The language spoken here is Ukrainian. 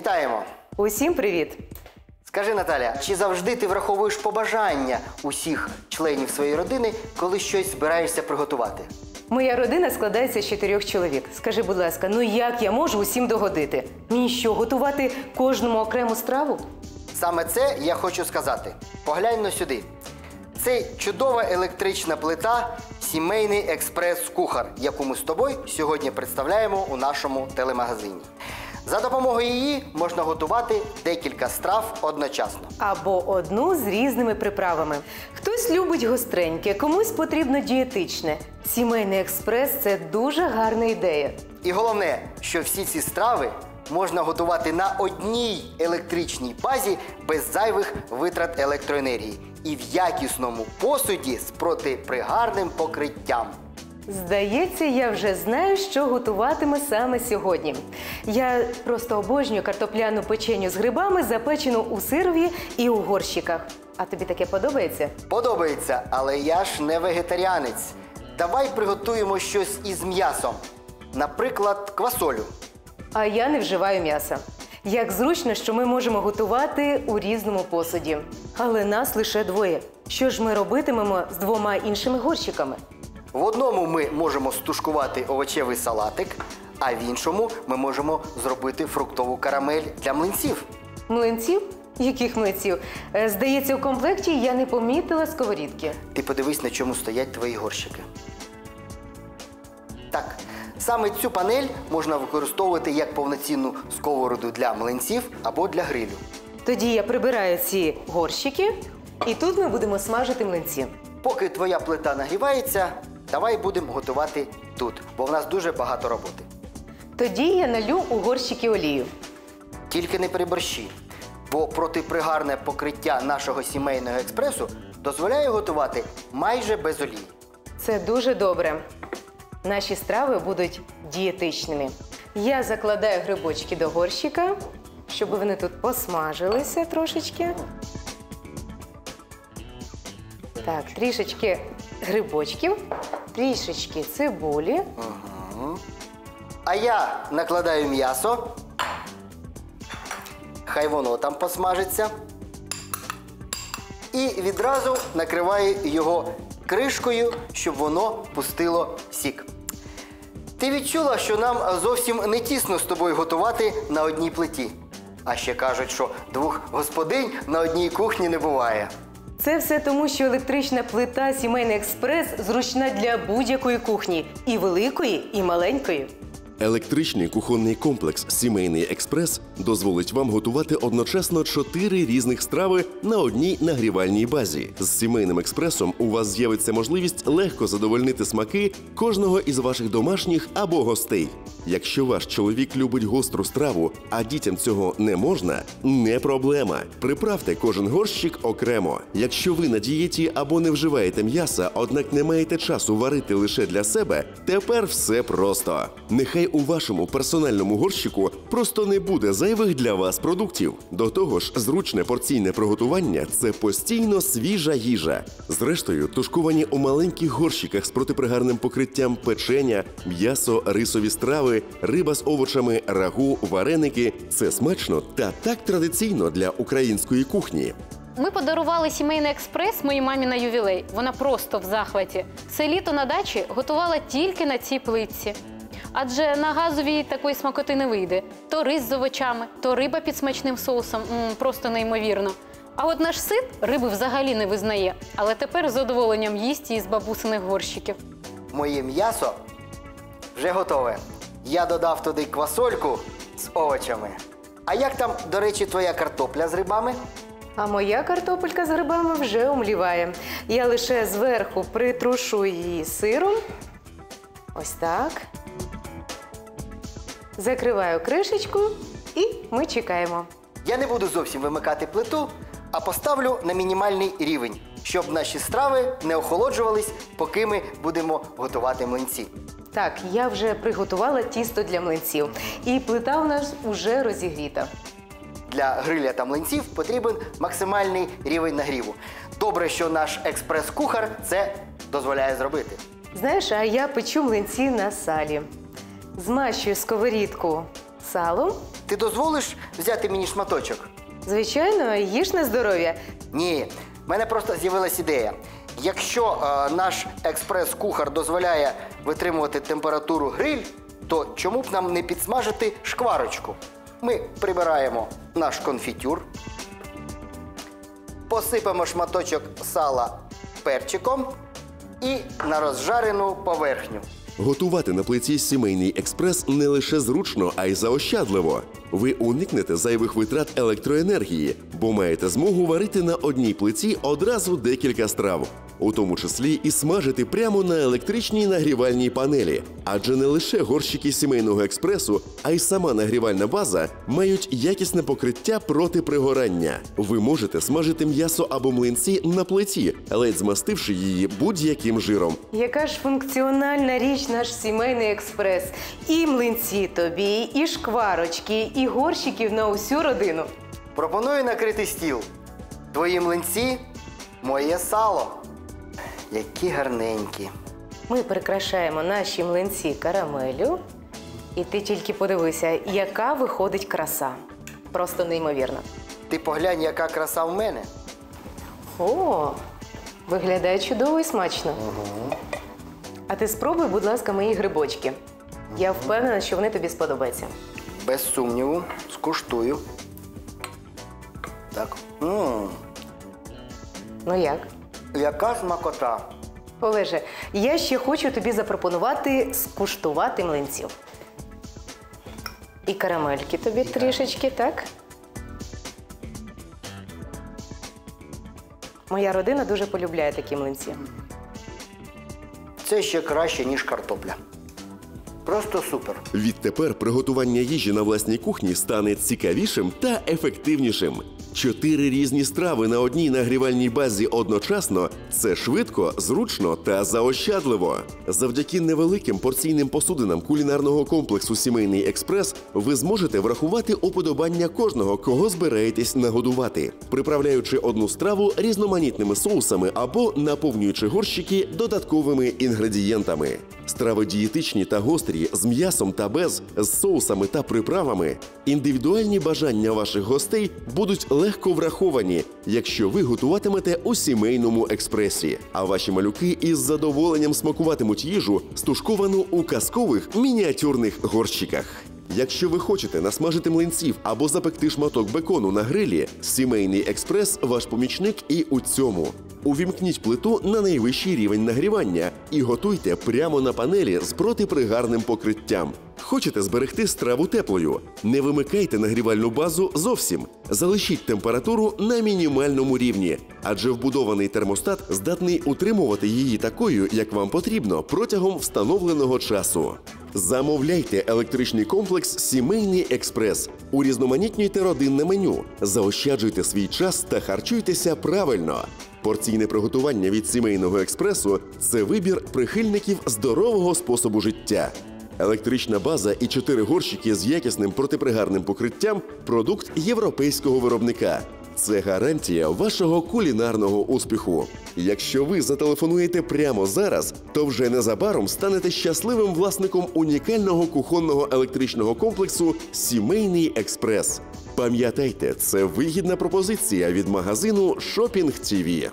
Вітаємо! Усім привіт! Скажи, Наталя, чи завжди ти враховуєш побажання усіх членів своєї родини, коли щось збираєшся приготувати? Моя родина складається з чотирьох чоловік. Скажи, будь ласка, ну як я можу усім догодити? Мені що, готувати кожному окрему страву? Саме це я хочу сказати. Поглянь но сюди. Це чудова електрична плита, сімейний експрес-кухар, яку ми з тобою сьогодні представляємо у нашому телемагазині. За допомогою її можна готувати декілька страв одночасно. Або одну з різними приправами. Хтось любить гостреньке, комусь потрібно дієтичне. Сімейний експрес це дуже гарна ідея. І головне, що всі ці страви можна готувати на одній електричній базі без зайвих витрат електроенергії і в якісному посуді з протипригарним покриттям. Здається, я вже знаю, що готуватиме саме сьогодні. Я просто обожнюю картопляну печеню з грибами, запечену у сирові і у горщиках. А тобі таке подобається? Подобається, але я ж не вегетаріанець. Давай приготуємо щось із м'ясом. Наприклад, квасолю. А я не вживаю м'яса. Як зручно, що ми можемо готувати у різному посуді. Але нас лише двоє. Що ж ми робитимемо з двома іншими горщиками? В одному ми можемо стушкувати овочевий салатик, а в іншому ми можемо зробити фруктову карамель для млинців. Млинців? Яких млинців? Е, Здається, у комплекті я не помітила сковорідки. Ти подивись, на чому стоять твої горщики. Так, саме цю панель можна використовувати як повноцінну сковороду для млинців або для грилю. Тоді я прибираю ці горщики, і тут ми будемо смажити млинці. Поки твоя плита нагрівається, давай будемо готувати тут, бо в нас дуже багато роботи. Тоді я налю у горщики олію. Тільки не переборщи, бо протипригарне покриття нашого сімейного експресу дозволяє готувати майже без олії. Це дуже добре. Наші страви будуть дієтичними. Я закладаю грибочки до горщика, щоб вони тут посмажилися трошечки. Так, трішечки грибочків, трішечки цибулі. А я накладаю м'ясо. Хай воно там посмажиться. І відразу накриваю його кришкою, щоб воно пустило сік. Ти відчула, що нам зовсім не тісно з тобою готувати на одній плиті. А ще кажуть, що двох господинь на одній кухні не буває. Це все тому, що електрична плита Сімейний експрес зручна для будь-якої кухні і великої, і маленької. Електричний кухонний комплекс Сімейний експрес дозволить вам готувати одночасно чотири різних страви на одній нагрівальній базі. З сімейним експресом у вас з'явиться можливість легко задовольнити смаки кожного із ваших домашніх або гостей. Якщо ваш чоловік любить гостру страву, а дітям цього не можна, не проблема. Приправте кожен горщик окремо. Якщо ви на дієті або не вживаєте м'яса, однак не маєте часу варити лише для себе, тепер все просто. Нехай у вашому персональному горщику просто не буде зайвих для вас продуктів. До того ж, зручне порційне приготування це постійно свіжа їжа. Зрештою, тушковані у маленьких горщиках з протипригарним покриттям печення, м'ясо, рисові страви, риба з овочами, рагу, вареники це смачно та так традиційно для української кухні. Ми подарували сімейний експрес моїй мамі на ювілей. Вона просто в захваті. Все літо на дачі готувала тільки на цій плитці. Адже на газовій такої смакоти не вийде. То рис з овочами, то риба під смачним соусом. М, просто неймовірно. А от наш син риби взагалі не визнає, але тепер з задоволенням їсть її з бабусиних горщиків. Моє м'ясо вже готове. Я додав туди квасольку з овочами. А як там, до речі, твоя картопля з рибами? А моя картопелька з грибами вже умліває. Я лише зверху притрушу її сиром. Ось так. Закриваю кришечку і ми чекаємо. Я не буду зовсім вимикати плиту, а поставлю на мінімальний рівень, щоб наші страви не охолоджувались, поки ми будемо готувати млинці. Так, я вже приготувала тісто для млинців. І плита у нас уже розігріта. Для гриля та млинців потрібен максимальний рівень нагріву. Добре, що наш експрес-кухар це дозволяє зробити. Знаєш, а я печу млинці на салі. Змащую сковорідку Сало? Ти дозволиш взяти мені шматочок? Звичайно, їж на здоров'я. Ні, в мене просто з'явилась ідея. Якщо е, наш експрес-кухар дозволяє витримувати температуру гриль, то чому б нам не підсмажити шкварочку? Ми прибираємо наш конфітюр, посипемо шматочок сала перчиком і на розжарену поверхню. Готувати на плиті сімейний експрес не лише зручно, а й заощадливо. Ви уникнете зайвих витрат електроенергії, бо маєте змогу варити на одній плиті одразу декілька страв, у тому числі і смажити прямо на електричній нагрівальній панелі. Адже не лише горщики сімейного експресу, а й сама нагрівальна база мають якісне покриття проти пригорання. Ви можете смажити м'ясо або млинці на плиті, ледь змастивши її будь-яким жиром. Яка ж функціональна річ наш сімейний експрес? І млинці тобі, і шкварочки, і горщиків на усю родину. Пропоную накрити стіл. Твої млинці, моє сало. Які гарненькі. Ми прикрашаємо наші млинці карамелю. І ти тільки подивися, яка виходить краса. Просто неймовірно. Ти поглянь, яка краса в мене. О, виглядає чудово і смачно. А ти спробуй, будь ласка, мої грибочки. Я впевнена, що вони тобі сподобаються. Без сумніву, скуштую. Так. м Ну як? Яка смакота. Олеже, я ще хочу тобі запропонувати скуштувати млинців. І карамельки тобі трішечки, так? Моя родина дуже полюбляє такі млинці. Це ще краще, ніж картопля. Просто супер. Відтепер приготування їжі на власній кухні стане цікавішим та ефективнішим. Чотири різні страви на одній нагрівальній базі одночасно це швидко, зручно та заощадливо. Завдяки невеликим порційним посудинам кулінарного комплексу Сімейний експрес ви зможете врахувати уподобання кожного, кого збираєтесь нагодувати, приправляючи одну страву різноманітними соусами або наповнюючи горщики додатковими інгредієнтами. Страви дієтичні та гострі з м'ясом та без, з соусами та приправами. Індивідуальні бажання ваших гостей будуть легко враховані, якщо ви готуватимете у сімейному експресі. А ваші малюки із задоволенням смакуватимуть їжу, стушковану у казкових мініатюрних горщиках. Якщо ви хочете насмажити млинців або запекти шматок бекону на грилі, сімейний експрес ваш помічник і у цьому. Увімкніть плиту на найвищий рівень нагрівання і готуйте прямо на панелі з протипригарним покриттям. Хочете зберегти страву теплою? Не вимикайте нагрівальну базу зовсім. Залишіть температуру на мінімальному рівні, адже вбудований термостат здатний утримувати її такою, як вам потрібно, протягом встановленого часу. Замовляйте електричний комплекс Сімейний експрес. Урізноманітнюйте родинне меню, заощаджуйте свій час та харчуйтеся правильно. Порційне приготування від сімейного експресу це вибір прихильників здорового способу життя. Електрична база і чотири горщики з якісним протипригарним покриттям продукт європейського виробника. Це гарантія вашого кулінарного успіху. Якщо ви зателефонуєте прямо зараз, то вже незабаром станете щасливим власником унікального кухонного електричного комплексу Сімейний експрес. Пам'ятайте, це вигідна пропозиція від магазину Shopping TV.